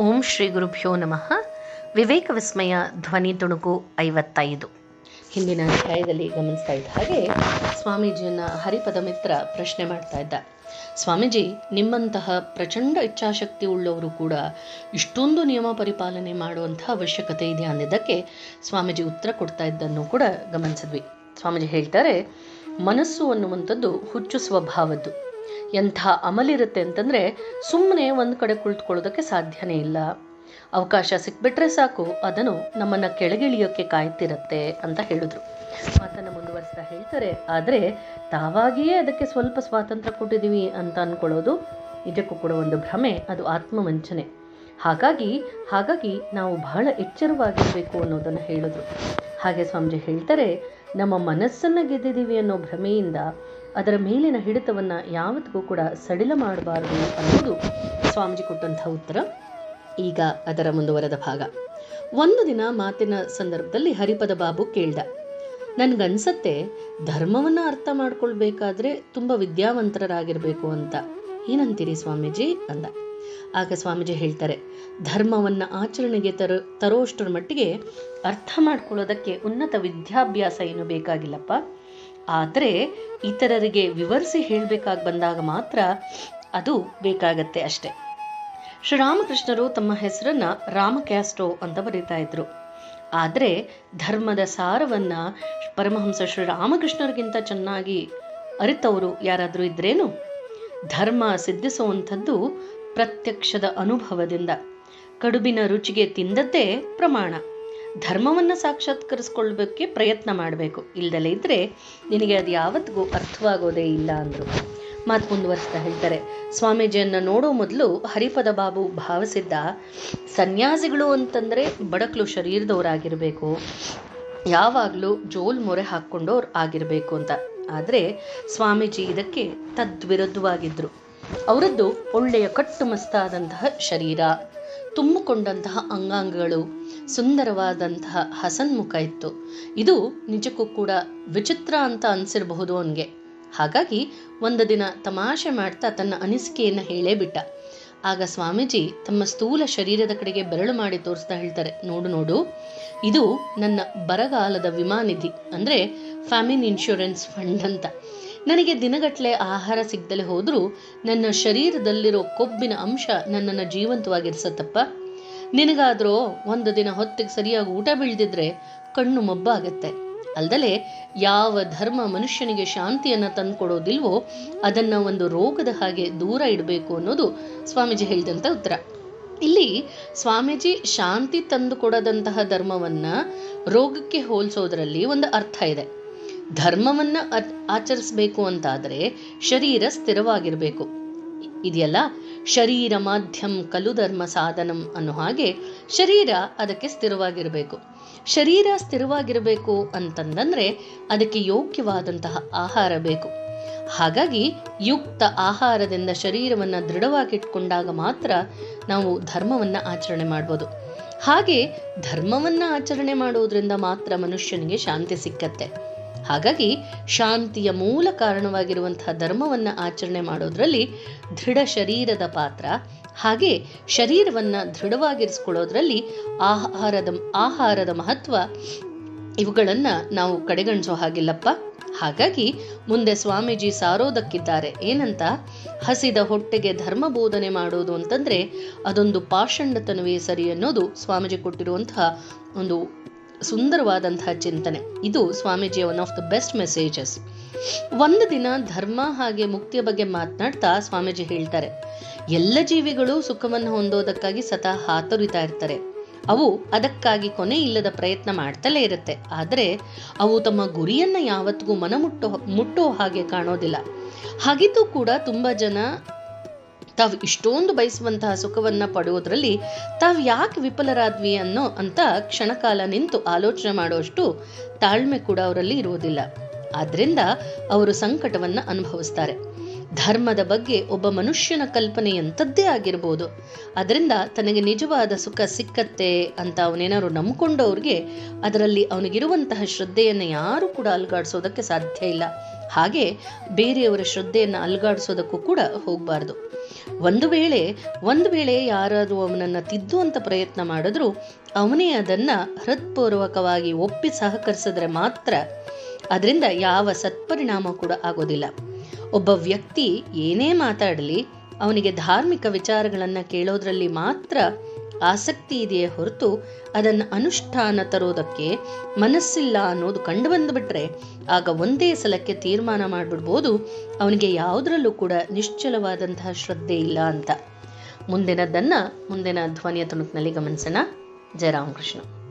ಓಂ ಶ್ರೀ ಗುರುಭ್ಯೋ ನಮಃ. ವಿವೇಕ ವಿಸ್ಮಯ ಧ್ವನಿ ತುಣುಕು ಐವತ್ತೈದು. ಹಿಂದಿನ ಅಧ್ಯಾಯದಲ್ಲಿ ಗಮನಿಸ್ತಾ ಇದ್ದ ಹಾಗೆ ಸ್ವಾಮೀಜಿಯನ್ನ ಹರಿಪದ ಮಿತ್ರ ಪ್ರಶ್ನೆ ಮಾಡ್ತಾ ಇದ್ದ. ಸ್ವಾಮೀಜಿ, ನಿಮ್ಮಂತಹ ಪ್ರಚಂಡ ಇಚ್ಛಾಶಕ್ತಿ ಉಳ್ಳವರು ಕೂಡ ಇಷ್ಟೊಂದು ನಿಯಮ ಪರಿಪಾಲನೆ ಮಾಡುವಂತಹ ಅವಶ್ಯಕತೆ ಇದೆ ಅಂದಿದ್ದಕ್ಕೆ ಸ್ವಾಮೀಜಿ ಉತ್ತರ ಕೊಡ್ತಾ ಇದ್ದನ್ನು ಕೂಡ ಗಮನಿಸಿದ್ವಿ. ಸ್ವಾಮೀಜಿ ಹೇಳ್ತಾರೆ, ಮನಸ್ಸು ಅನ್ನುವಂಥದ್ದು ಹುಚ್ಚು ಸ್ವಭಾವದ್ದು. ಎಂಥ ಅಮಲಿರುತ್ತೆ ಅಂತಂದರೆ ಸುಮ್ಮನೆ ಒಂದು ಕಡೆ ಕುಳಿತುಕೊಳ್ಳೋದಕ್ಕೆ ಸಾಧ್ಯನೇ ಇಲ್ಲ. ಅವಕಾಶ ಸಿಕ್ಬಿಟ್ರೆ ಸಾಕು, ಅದನ್ನು ನಮ್ಮನ್ನು ಕೆಳಗಿಳಿಯೋಕ್ಕೆ ಕಾಯ್ತಿರತ್ತೆ ಅಂತ ಹೇಳಿದ್ರು. ಮಾತನ್ನು ಮುಂದುವರಿಸ್ತಾ ಹೇಳ್ತಾರೆ, ಆದರೆ ತಾವಾಗಿಯೇ ಅದಕ್ಕೆ ಸ್ವಲ್ಪ ಸ್ವಾತಂತ್ರ್ಯ ಕೊಟ್ಟಿದ್ದೀವಿ ಅಂತ ಅಂದ್ಕೊಳ್ಳೋದು ನಿಜಕ್ಕೂ ಕೂಡ ಒಂದು ಭ್ರಮೆ, ಅದು ಆತ್ಮವಂಚನೆ. ಹಾಗಾಗಿ ಹಾಗಾಗಿ ನಾವು ಬಹಳ ಎಚ್ಚರವಾಗಿರಬೇಕು ಅನ್ನೋದನ್ನು ಹೇಳಿದ್ರು. ಹಾಗೆ ಸ್ವಾಮೀಜಿ ಹೇಳ್ತಾರೆ, ನಮ್ಮ ಮನಸ್ಸನ್ನು ಗೆದ್ದಿದ್ದೀವಿ ಅನ್ನೋ ಭ್ರಮೆಯಿಂದ ಅದರ ಮೇಲಿನ ಹಿಡಿತವನ್ನು ಯಾವತ್ತಿಗೂ ಕೂಡ ಸಡಿಲ ಮಾಡಬಾರದು ಅನ್ನೋದು ಸ್ವಾಮೀಜಿ ಕೊಟ್ಟಂಥ ಉತ್ತರ. ಈಗ ಅದರ ಮುಂದುವರೆದ ಭಾಗ. ಒಂದು ದಿನ ಮಾತಿನ ಸಂದರ್ಭದಲ್ಲಿ ಹರಿಪದ ಬಾಬು ಕೇಳ್ದ, ನನ್ಗನ್ಸತ್ತೆ, ಧರ್ಮವನ್ನು ಅರ್ಥ ಮಾಡ್ಕೊಳ್ಬೇಕಾದ್ರೆ ತುಂಬ ವಿದ್ಯಾವಂತರಾಗಿರಬೇಕು ಅಂತ. ಏನಂತೀರಿ ಸ್ವಾಮೀಜಿ? ಅಂದ. ಆಗ ಸ್ವಾಮೀಜಿ ಹೇಳ್ತಾರೆ, ಧರ್ಮವನ್ನು ಆಚರಣೆಗೆ ತರೋ, ತರೋಷ್ಟರ ಮಟ್ಟಿಗೆ ಅರ್ಥ ಮಾಡ್ಕೊಳ್ಳೋದಕ್ಕೆ ಉನ್ನತ ವಿದ್ಯಾಭ್ಯಾಸ ಏನು ಬೇಕಾಗಿಲ್ಲಪ್ಪ? ಆದರೆ ಇತರರಿಗೆ ವಿವರಿಸಿ ಹೇಳಬೇಕಾಗಿ ಬಂದಾಗ ಮಾತ್ರ ಅದು ಬೇಕಾಗತ್ತೆ ಅಷ್ಟೆ. ಶ್ರೀರಾಮಕೃಷ್ಣರು ತಮ್ಮ ಹೆಸರನ್ನ ರಾಮಕ್ಯಾಸ್ಟೋ ಅಂತ ಬರೀತಾ ಇದ್ರು. ಆದರೆ ಧರ್ಮದ ಸಾರವನ್ನ ಪರಮಹಂಸ ಶ್ರೀರಾಮಕೃಷ್ಣರಿಗಿಂತ ಚೆನ್ನಾಗಿ ಅರಿತವರು ಯಾರಾದರೂ ಇದ್ರೇನು? ಧರ್ಮ ಸಿದ್ಧಿಸುವಂಥದ್ದು ಪ್ರತ್ಯಕ್ಷದ ಅನುಭವದಿಂದ. ಕಡುಬಿನ ರುಚಿಗೆ ತಿಂದದ್ದೇ ಪ್ರಮಾಣ. ಧರ್ಮವನ್ನು ಸಾಕ್ಷಾತ್ಕರಿಸ್ಕೊಳ್ಬೇಕೆ ಪ್ರಯತ್ನ ಮಾಡಬೇಕು. ಇಲ್ದಲೇ ಇದ್ರೆ ನಿನಗೆ ಅದು ಯಾವತ್ತಿಗೂ ಅರ್ಥವಾಗೋದೇ ಇಲ್ಲ ಅಂದರು. ಮಾತು ಮುಂದುವರಿಸ್ತಾ ಹೇಳ್ತಾರೆ. ಸ್ವಾಮೀಜಿಯನ್ನು ನೋಡೋ ಮೊದಲು ಹರಿಪದ ಬಾಬು ಭಾವಿಸಿದ್ದ, ಸನ್ಯಾಸಿಗಳು ಅಂತಂದರೆ ಬಡಕ್ಲು ಶರೀರದವರಾಗಿರಬೇಕು. ಯಾವಾಗಲೂ ಜೋಲ್ ಮೊರೆ ಹಾಕ್ಕೊಂಡವ್ರು ಆಗಿರಬೇಕು ಅಂತ. ಆದರೆ ಸ್ವಾಮೀಜಿ ಇದಕ್ಕೆ ತದ್ವಿರುದ್ಧವಾಗಿದ್ದರು ಅವರದ್ದು ಒಳ್ಳೆಯ ಕಟ್ಟುಮಸ್ತಾದಂತಹ ಶರೀರ. ತುಂಬಿಕೊಂಡಂತಹ ಅಂಗಾಂಗಗಳು, ಸುಂದರವಾದಂತಹ ಹಸನ್ಮುಖ ಇತ್ತು. ಇದು ನಿಜಕ್ಕೂ ಕೂಡ ವಿಚಿತ್ರ ಅಂತ ಅನಿಸಿರಬಹುದು ಅವನಿಗೆ. ಹಾಗಾಗಿ ಒಂದು ದಿನ ತಮಾಷೆ ಮಾಡ್ತಾ ತನ್ನ ಅನಿಸಿಕೆಯನ್ನು ಹೇಳೇ ಬಿಟ್ಟ. ಆಗ ಸ್ವಾಮೀಜಿ ತಮ್ಮ ಸ್ಥೂಲ ಶರೀರದ ಕಡೆಗೆ ಬೆರಳು ಮಾಡಿ ತೋರಿಸ್ತಾ ಹೇಳ್ತಾರೆ. ನೋಡು ನೋಡು, ಇದು ನನ್ನ ಬರಗಾಲದ ವಿಮಾನಿಧಿ, ಅಂದರೆ ಫ್ಯಾಮಿನ್ ಇನ್ಶೂರೆನ್ಸ್ ಫಂಡ್ ಅಂತ. ನನಗೆ ದಿನಗಟ್ಟಲೆ ಆಹಾರ ಸಿಗ್ದಲೆ ಹೋದರೂ ನನ್ನ ಶರೀರದಲ್ಲಿರೋ ಕೊಬ್ಬಿನ ಅಂಶ ನನ್ನನ್ನು ಜೀವಂತವಾಗಿರಿಸತ್ತಪ್ಪ. ನಿನಗಾದರೂ ಒಂದು ದಿನ ಹೊತ್ತಿಗೆ ಸರಿಯಾಗಿ ಊಟ ಬೀಳ್ದಿದ್ರೆ ಕಣ್ಣು ಮಬ್ಬಾಗತ್ತೆ. ಅಲ್ದಲೆ ಯಾವ ಧರ್ಮ ಮನುಷ್ಯನಿಗೆ ಶಾಂತಿಯನ್ನು ತಂದುಕೊಡೋದಿಲ್ವೋ ಅದನ್ನು ಒಂದು ರೋಗದ ಹಾಗೆ ದೂರ ಇಡಬೇಕು ಅನ್ನೋದು ಸ್ವಾಮೀಜಿ ಹೇಳಿದಂಥ ಉತ್ತರ. ಇಲ್ಲಿ ಸ್ವಾಮೀಜಿ ಶಾಂತಿ ತಂದುಕೊಡದಂತಹ ಧರ್ಮವನ್ನು ರೋಗಕ್ಕೆ ಹೋಲಿಸೋದ್ರಲ್ಲಿ ಒಂದು ಅರ್ಥ ಇದೆ. ಧರ್ಮವನ್ನ ಆಚರಿಸಬೇಕು ಅಂತಾದರೆ ಶರೀರ ಸ್ಥಿರವಾಗಿರಬೇಕು. ಇದೆಯಲ್ಲ? ಶರೀರ ಮಾಧ್ಯಮ ಕಲು ಧರ್ಮ ಸಾಧನಂ ಅನ್ನೋ ಹಾಗೆ ಶರೀರ ಅದಕ್ಕೆ ಸ್ಥಿರವಾಗಿರಬೇಕು. ಶರೀರ ಸ್ಥಿರವಾಗಿರಬೇಕು ಅಂತಂದಂದ್ರೆ ಅದಕ್ಕೆ ಯೋಗ್ಯವಾದಂತಹ ಆಹಾರ ಬೇಕು. ಹಾಗಾಗಿ ಯುಕ್ತ ಆಹಾರದಿಂದ ಶರೀರವನ್ನು ದೃಢವಾಗಿಟ್ಕೊಂಡಾಗ ಮಾತ್ರ ನಾವು ಧರ್ಮವನ್ನು ಆಚರಣೆ ಮಾಡ್ಬೋದು. ಹಾಗೆ ಧರ್ಮವನ್ನು ಆಚರಣೆ ಮಾಡೋದ್ರಿಂದ ಮಾತ್ರ ಮನುಷ್ಯನಿಗೆ ಶಾಂತಿ ಸಿಕ್ಕತ್ತೆ. ಹಾಗಾಗಿ ಶಾಂತಿಯ ಮೂಲ ಕಾರಣವಾಗಿರುವಂತಹ ಧರ್ಮವನ್ನು ಆಚರಣೆ ಮಾಡೋದ್ರಲ್ಲಿ ದೃಢ ಶರೀರದ ಪಾತ್ರ, ಹಾಗೆ ಶರೀರವನ್ನು ದೃಢವಾಗಿರಿಸ್ಕೊಳ್ಳೋದ್ರಲ್ಲಿ ಆಹಾರದ ಆಹಾರದ ಮಹತ್ವ ಇವುಗಳನ್ನು ನಾವು ಕಡೆಗಣಿಸೋ ಹಾಗಿಲ್ಲಪ್ಪ. ಹಾಗಾಗಿ ಮುಂದೆ ಸ್ವಾಮೀಜಿ ಸಾರೋದಕ್ಕಿದ್ದಾರೆ. ಏನಂತ? ಹಸಿದ ಹೊಟ್ಟೆಗೆ ಧರ್ಮ ಬೋಧನೆ ಮಾಡೋದು ಅಂತಂದ್ರೆ ಅದೊಂದು ಪಾಷಂಡತನವೇ ಸರಿ ಅನ್ನೋದು ಸ್ವಾಮೀಜಿ ಕೊಟ್ಟಿರುವಂತಹ ಒಂದು ಸುಂದರವಾದಂತಹ ಚಿಂತನೆ. ಇದು ಸ್ವಾಮೀಜಿಯ one of the best messages ಒಂದು ದಿನ ಧರ್ಮ ಹಾಗೆ ಮುಕ್ತಿಯ ಬಗ್ಗೆ ಮಾತನಾಡ್ತಾ ಸ್ವಾಮೀಜಿ ಹೇಳ್ತಾರೆ, ಎಲ್ಲ ಜೀವಿಗಳು ಸುಖವನ್ನು ಹೊಂದೋದಕ್ಕಾಗಿ ಸದಾ ಹಾತೊರಿತಾ ಇರ್ತಾರೆ. ಅವು ಅದಕ್ಕಾಗಿ ಕೊನೆ ಇಲ್ಲದ ಪ್ರಯತ್ನ ಮಾಡ್ತಲೇ ಇರುತ್ತೆ. ಆದರೆ ಅವು ತಮ್ಮ ಗುರಿಯನ್ನ ಯಾವತ್ತಿಗೂ ಮನ ಮುಟ್ಟೋ ಮುಟ್ಟೋ ಹಾಗೆ ಕಾಣೋದಿಲ್ಲ. ಹಾಗಿದ್ದು ಕೂಡ ತುಂಬ ಜನ ತಾವು ಇಷ್ಟೊಂದು ಬಯಸುವಂತಹ ಸುಖವನ್ನ ಪಡೆಯೋದ್ರಲ್ಲಿ ತಾವು ಯಾಕೆ ವಿಫಲರಾದ್ವಿ ಅನ್ನೋ ಅಂತ ಕ್ಷಣಕಾಲ ನಿಂತು ಆಲೋಚನೆ ಮಾಡುವಷ್ಟು ತಾಳ್ಮೆ ಕೂಡ ಅವರಲ್ಲಿ ಇರುವುದಿಲ್ಲ. ಆದ್ದರಿಂದ ಅವರು ಸಂಕಟವನ್ನ ಅನುಭವಿಸ್ತಾರೆ. ಧರ್ಮದ ಬಗ್ಗೆ ಒಬ್ಬ ಮನುಷ್ಯನ ಕಲ್ಪನೆ ಎಂಥದ್ದೇ ಆಗಿರ್ಬೋದು. ಅದರಿಂದ ತನಗೆ ನಿಜವಾದ ಸುಖ ಸಿಕ್ಕತ್ತೆ ಅಂತ ಅವನೇನಾದ್ರು ನಂಬ್ಕೊಂಡವ್ರಿಗೆ ಅದರಲ್ಲಿ ಅವನಿಗಿರುವಂತಹ ಶ್ರದ್ಧೆಯನ್ನು ಯಾರು ಕೂಡ ಅಲ್ಗಾಡಿಸೋದಕ್ಕೆ ಸಾಧ್ಯ ಇಲ್ಲ. ಹಾಗೆ ಬೇರೆಯವರ ಶ್ರದ್ಧೆಯನ್ನು ಅಲ್ಗಾಡಿಸೋದಕ್ಕೂ ಕೂಡ ಹೋಗಬಾರ್ದು. ಒಂದು ವೇಳೆ ಒಂದು ವೇಳೆ ಯಾರಾದರೂ ಅವನನ್ನು ತಿದ್ದುವಂತ ಪ್ರಯತ್ನ ಮಾಡಿದ್ರೂ, ಅವನೇ ಅದನ್ನ ಹೃತ್ಪೂರ್ವಕವಾಗಿ ಒಪ್ಪಿ ಸಹಕರಿಸಿದ್ರೆ ಮಾತ್ರ ಅದರಿಂದ ಯಾವ ಸತ್ಪರಿಣಾಮ ಕೂಡ ಆಗೋದಿಲ್ಲ. ಒಬ್ಬ ವ್ಯಕ್ತಿ ಏನೇ ಮಾತಾಡಲಿ, ಅವನಿಗೆ ಧಾರ್ಮಿಕ ವಿಚಾರಗಳನ್ನು ಕೇಳೋದ್ರಲ್ಲಿ ಮಾತ್ರ ಆಸಕ್ತಿ ಇದೆಯೇ ಹೊರತು ಅದನ್ನು ಅನುಷ್ಠಾನ ತರೋದಕ್ಕೆ ಮನಸ್ಸಿಲ್ಲ ಅನ್ನೋದು ಕಂಡು ಬಂದುಬಿಟ್ರೆ ಆಗ ಒಂದೇ ಸಲಕ್ಕೆ ತೀರ್ಮಾನ ಮಾಡಿಬಿಡ್ಬೋದು. ಅವನಿಗೆ ಯಾವುದರಲ್ಲೂ ಕೂಡ ನಿಶ್ಚಲವಾದಂತಹ ಶ್ರದ್ಧೆ ಇಲ್ಲ ಅಂತ. ಮುಂದಿನದನ್ನ ಮುಂದಿನ ಧ್ವನಿಯ ತುಣುಕಿನಲ್ಲಿ ಗಮನಿಸೋಣ. ಜಯ ರಾಮಕೃಷ್ಣ.